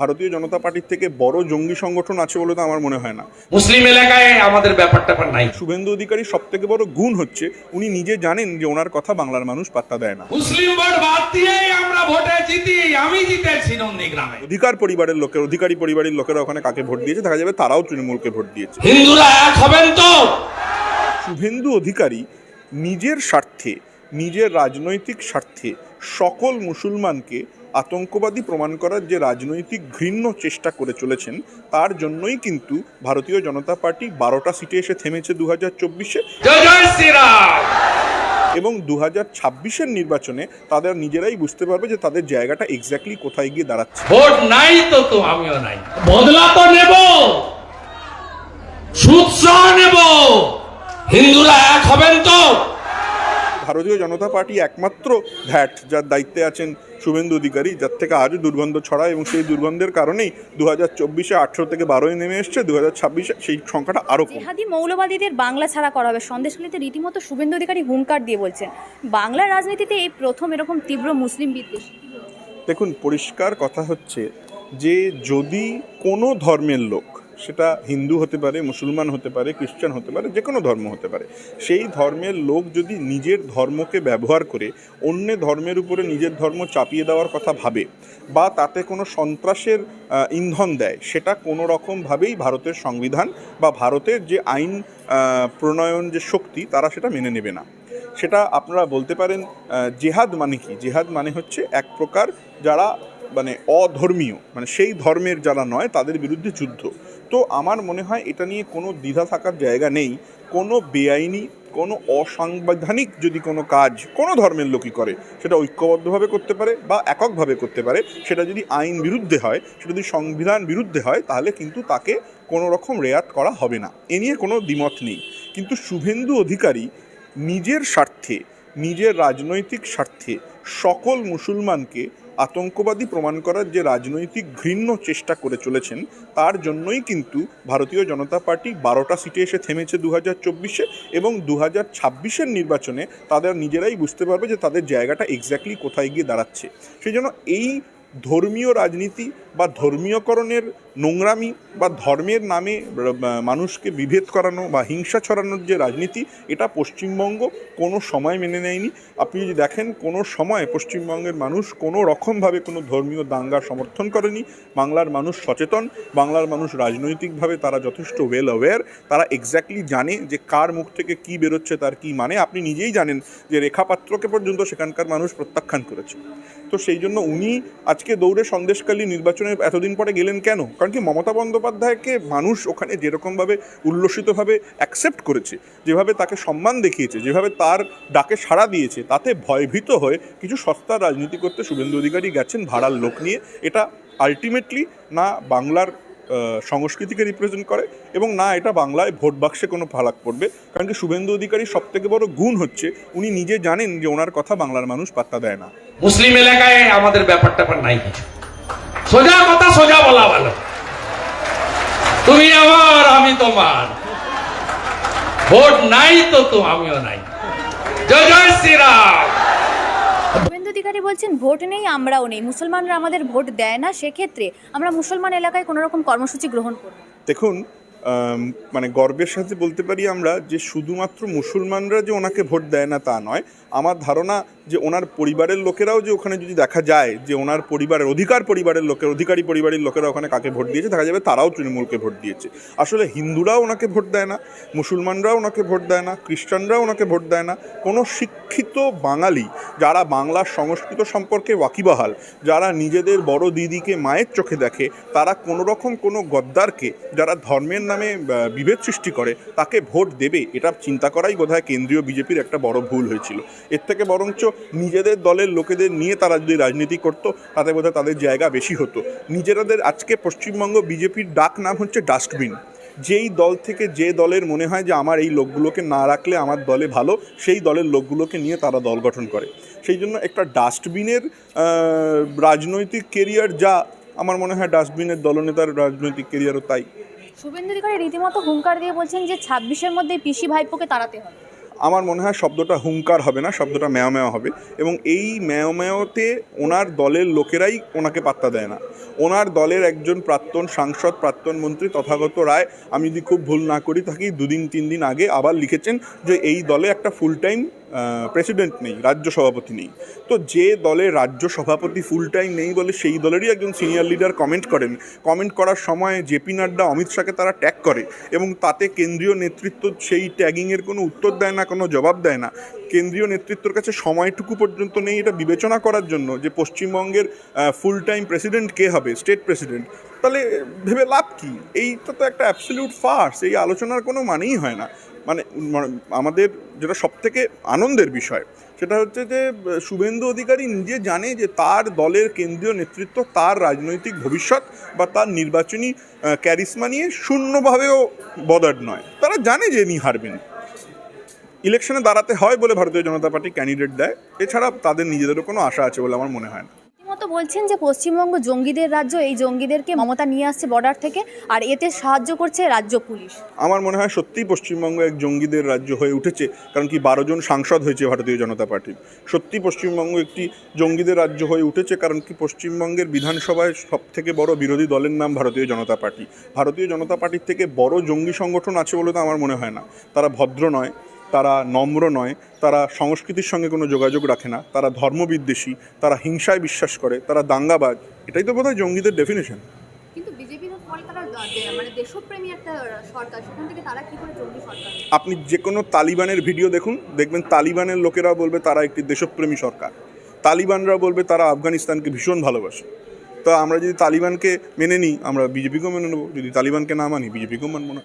ভারতীয় জনতা পার্টির থেকে বড় জঙ্গি সংগঠন আছে বলে তো আমার মনে হয় না। মুসলিম এলাকায় আমাদের ব্যাপারটা নাই। শুভেন্দু অধিকারী সব থেকে বড় গুণ হচ্ছে উনি নিজে জানেন যে ওনার কথা বাংলার মানুষ পাত্তা দেয় না। মুসলিম ভোট বাদ দিয়েই আমরা ভোটে জিতি আমি জিতেছি নন্দীগ্রামে অধিকার পরিবারের লোকের অধিকারী পরিবারের লোকেরা ওখানে কাকে ভোট দিয়েছে দেখা যাবে তারাও তৃণমূলকে ভোট দিয়েছে। হিন্দুরা এক হবেন তো। শুভেন্দু অধিকারী নিজের স্বার্থে নিজের রাজনৈতিক স্বার্থে সকল মুসলমানকে আতঙ্কবাদী প্রমাণ করার যে রাজনৈতিক ঘৃণ্য চেষ্টা করে চলেছেন তার জন্যই কিন্তু ভারতীয় জনতা পার্টি বারোটা সিটে এসে থেমেছে দু হাজার চব্বিশে এবং দু হাজার ছাব্বিশের নির্বাচনে তাদের নিজেরাই বুঝতে পারবে যে তাদের জায়গাটা এক্স্যাক্টলি কোথায় গিয়ে দাঁড়াচ্ছে। ভোট নাই তো তো আমিও নাই। বদলা তো নেব! সুদ সহ নেব! হিন্দুরা এক হবেন তো? ভারতীয় জনতা পার্টি একমাত্র ভ্যাট যার দায়িত্বে আছেন শুভেন্দু অধিকারী যার থেকে আজও দুর্গন্ধ ছড়ায় এবং সেই দুর্গন্ধের কারণেই দু হাজার চব্বিশে আঠেরো থেকে বারোই নেমে এসছে দু হাজার ছাব্বিশে সেই সংখ্যাটা আরও জেহাদি মৌলবাদীদের বাংলা ছাড়া করা হবে। সন্দেশখালীতে রীতিমতো শুভেন্দু অধিকারী হুঙ্কার দিয়ে বলছেন বাংলার রাজনীতিতে এই প্রথম এরকম তীব্র মুসলিম বিদ্বেষ। দেখুন পরিষ্কার কথা হচ্ছে যে যদি কোনো ধর্মের লোক সেটা হিন্দু হতে পারে, মুসলমান হতে পারে, খ্রিস্টান হতে পারে যে কোনো ধর্ম হতে পারে। সেই ধর্মের লোক যদি নিজের ধর্মকে ব্যবহার করে অন্য ধর্মের উপরে নিজের ধর্ম চাপিয়ে দেওয়ার কথা ভাবে বা তাতে কোনো সন্ত্রাসের ইন্ধন দেয়, সেটা কোনো রকমভাবেই ভারতের সংবিধান বা ভারতের যে আইন প্রণয়ন যে শক্তি, তারা সেটা মেনে নেবে না। সেটা আপনারা বলতে পারেন জেহাদ মানে কি? জেহাদ মানে হচ্ছে এক প্রকার যারা মানে অধর্মীয় মানে সেই ধর্মের যারা নয় তাদের বিরুদ্ধে যুদ্ধ। তো আমার মনে হয় এটা নিয়ে কোনো দ্বিধা থাকার জায়গা নেই। কোনো বেআইনি, কোনো অসাংবিধানিক যদি কোনো কাজ কোনো ধর্মের লোকই করে, সেটা ঐক্যবদ্ধভাবে করতে পারে বা এককভাবে করতে পারে, সেটা যদি আইন বিরুদ্ধে হয়, সেটা যদি সংবিধান বিরুদ্ধে হয়, তাহলে কিন্তু তাকে কোনো রকম রেয়াত করা হবে না। এ নিয়ে কোনো দ্বিমত নেই। কিন্তু শুভেন্দু অধিকারী নিজের স্বার্থে, নিজের রাজনৈতিক স্বার্থে সকল মুসলমানকে আতঙ্কবাদী প্রমাণ করার যে রাজনৈতিক ঘৃণ্য চেষ্টা করে চলেছেন, তার জন্যই কিন্তু ভারতীয় জনতা পার্টি বারোটা সিটে এসে থেমেছে দু হাজার চব্বিশে এবং দু হাজার ছাব্বিশের নির্বাচনে তাদের নিজেরাই বুঝতে পারবে যে তাদের জায়গাটা এক্স্যাক্টলি কোথায় গিয়ে দাঁড়াচ্ছে। সেই জন্য এই ধর্মীয় রাজনীতি বা ধর্মীয়করণের নোংরামি বা ধর্মের নামে মানুষকে বিভেদ করানো বা হিংসা ছড়ানোর যে রাজনীতি, এটা পশ্চিমবঙ্গ কোনো সময় মেনে নেয়নি। আপনি যদি দেখেন, কোনো সময় পশ্চিমবঙ্গের মানুষ কোনো রকমভাবে কোনো ধর্মীয় দাঙ্গা সমর্থন করেনি। বাংলার মানুষ সচেতন, বাংলার মানুষ রাজনৈতিকভাবে তারা যথেষ্ট ওয়েল অ্যাওয়্যার তারা এক্স্যাক্টলি জানে যে কার মুখ থেকে কী বেরোচ্ছে, তার কী মানে। আপনি নিজেই জানেন যে রেখাপাত্রকে পর্যন্ত সেখানকার মানুষ প্রত্যাখ্যান করেছে। তো সেই জন্য উনি আজকে দৌড়ে সন্দেশকালী নির্বাচনে এতদিন পরে গেলেন কেন? কারণ কি মমতা বন্দ্যোপাধ্যায়কে মানুষ ওখানে যেরকমভাবে উল্লসিতভাবে অ্যাকসেপ্ট করেছে, যেভাবে তাকে সম্মান দেখিয়েছে, যেভাবে তার ডাকে সাড়া দিয়েছে, তাতে ভয়ভীত হয়ে কিছু সস্তার রাজনীতি করতে শুভেন্দু অধিকারী গেছেন ভাড়ার লোক নিয়ে। এটা আলটিমেটলি না বাংলার সংস্কৃতিকে রিপ্রেজেন্ট করে এবং না এটা বাংলায় ভোট বাক্সে কোনো ফারাক পড়বে। কারণ কি শুভেন্দু অধিকারী সব থেকে বড় গুণ হচ্ছে, উনি নিজে জানেন যে ওনার কথা বাংলার মানুষ পাত্তা দেয় না। মুসলিম এলাকায় আমাদের ব্যাপারটা নাই। কিছু সোজা কথা সোজা বলা ভালো। তুমি আমার আমি তোমার। ভোট নাই তো তো আমিও নাই। জয় জয় শ্রীরাম। অধিকারী বলছেন ভোট নেই আমরাও নেই। মুসলমানরা আমাদের ভোট দেয় না সেক্ষেত্রে আমরা মুসলমান এলাকায় কোনো রকম কর্মসূচি গ্রহণ করব দেখুন মানে গর্বের সাথে বলতে পারি আমরা যে শুধুমাত্র মুসলমানরা যে ওনাকে ভোট দেয় না তা নয়, আমার ধারণা যে ওনার পরিবারের লোকেরাও যে ওখানে যদি দেখা যায় যে ওনার পরিবারের অধিকার পরিবারের লোকের, অধিকারী পরিবারের লোকেরা ওখানে কাকে ভোট দিয়েছে, দেখা যাবে তারাও তৃণমূলকে ভোট দিয়েছে। আসলে হিন্দুরাও ওনাকে ভোট দেয় না, মুসলমানরাও ওনাকে ভোট দেয় না, খ্রিস্টানরাও ওনাকে ভোট দেয় না। কোনো শিক্ষিত বাঙালি যারা বাংলার সংস্কৃত সম্পর্কে ওয়াকিবহাল, যারা নিজেদের বড় দিদিকে মায়ের চোখে দেখে, তারা কোনো রকম কোনো গদ্দারকে, যারা ধর্মের নামে আহ, বিভেদ সৃষ্টি করে তাকে ভোট দেবে এটা চিন্তা করাই বোধহয় কেন্দ্রীয় বিজেপির একটা বড় ভুল হয়েছিল। এর থেকে বরঞ্চ নিজেদের দলের লোকেদের নিয়ে তারা যদি রাজনীতি করতো তাতে বোধহয় তাদের জায়গা বেশি হতো। নিজেরাদের আজকে পশ্চিমবঙ্গ বিজেপির ডাক নাম হচ্ছে ডাস্টবিন। যেই দল থেকে যে দলের মনে হয় যে আমার এই লোকগুলোকে না রাখলে আমার দলে ভালো সেই দলের লোকগুলোকে নিয়ে তারা দল গঠন করে। সেই জন্য একটা ডাস্টবিনের রাজনৈতিক কেরিয়ার যা আমার মনে হয় ডাস্টবিনের দলনেতার রাজনৈতিক কেরিয়ারও তাই। শুভেন্দু রীতিমতো হুঙ্কার দিয়ে বলছেন যে ছাব্বিশের মধ্যে পিসি ভাইপোকে তাড়াতে হবে। আমার মনে হয় শব্দটা হুঙ্কার হবে না, শব্দটা ম্যাও হবে এবং এই ম্যাও ওনার দলের লোকেরাই ওনাকে পাত্তা দেয় না। ওনার দলের একজন প্রাক্তন সাংসদ, প্রাক্তন মন্ত্রী তথাগত রায়, আমি যদি খুব ভুল না করি থাকি দুদিন, তিন দিন আগে আবার লিখেছেন যে এই দলে একটা ফুল টাইম প্রেসিডেন্ট নেই, রাজ্য সভাপতি নেই। তো যে দলের রাজ্য সভাপতি ফুল টাইম নেই বলে সেই দলেরই একজন সিনিয়র লিডার কমেন্ট করেন। কমেন্ট করার সময় জেপি নাড্ডা, অমিত শাহকে তারা ট্যাগ করে এবং তাতে কেন্দ্রীয় নেতৃত্ব সেই ট্যাগিংয়ের কোনো উত্তর দেয় না, কোনো জবাব দেয় না। কেন্দ্রীয় নেতৃত্বের কাছে সময়টুকু পর্যন্ত নেই এটা বিবেচনা করার জন্য যে পশ্চিমবঙ্গের ফুল টাইম প্রেসিডেন্ট কে হবে স্টেট প্রেসিডেন্ট তাহলে ভেবে লাভ কি? এইটা তো একটা অ্যাবসলিউট ফার্স এই আলোচনার কোনো মানেই হয় না। মানে মানে আমাদের যেটা সব থেকে আনন্দের বিষয়, সেটা হচ্ছে যে, শুভেন্দু অধিকারী নিজে জানে যে তার দলের কেন্দ্রীয় নেতৃত্ব তার রাজনৈতিক ভবিষ্যৎ বা তার নির্বাচনী ক্যারিসমা নিয়ে শূন্যভাবেও বদার্ড নয়। তারা জানে যে ইনি হারবেন। ইলেকশনে দাঁড়াতে হয় বলে ভারতীয় জনতা পার্টি ক্যান্ডিডেট দেয়। এছাড়া তাদের নিজেদেরও কোনো আশা আছে বলে আমার মনে হয় না। রীতিমতো বলছেন যে পশ্চিমবঙ্গ জঙ্গিদের রাজ্য, এই জঙ্গিদেরকে মমতা নিয়ে আসছে বর্ডার থেকে আর এতে সাহায্য করছে রাজ্য পুলিশ। আমার মনে হয় সত্যিই পশ্চিমবঙ্গ এক জঙ্গিদের রাজ্য হয়ে উঠেছে, কারণ কি বারো জন সাংসদ হয়েছে ভারতীয় জনতা পার্টির সত্যি পশ্চিমবঙ্গ একটি জঙ্গিদের রাজ্য হয়ে উঠেছে, কারণ কি পশ্চিমবঙ্গের বিধানসভায় সব থেকে বড় বিরোধী দলের নাম ভারতীয় জনতা পার্টি। ভারতীয় জনতা পার্টির থেকে বড় জঙ্গি সংগঠন আছে বলে তো আমার মনে হয় না। তারা ভদ্র নয় তারা নম্র নয় তারা সংস্কৃতির সঙ্গে কোনো যোগাযোগ রাখে না তারা ধর্মবিদ্বেষী তারা হিংসায় বিশ্বাস করে তারা দাঙ্গাবাজ। এটাই তো বোধহয় জঙ্গিদের ডেফিনেশন মানে আপনি যে কোনো তালিবানের ভিডিও দেখুন দেখবেন তালিবানের লোকেরা বলবে তারা একটি দেশপ্রেমী সরকার। তালিবানরা বলবে তারা আফগানিস্তানকে ভীষণ ভালোবাসে। তো আমরা যদি তালিবানকে মেনে নিই আমরা বিজেপিকেও মেনে নেব যদি তালিবানকে না মানি বিজেপিকেও মানবো না।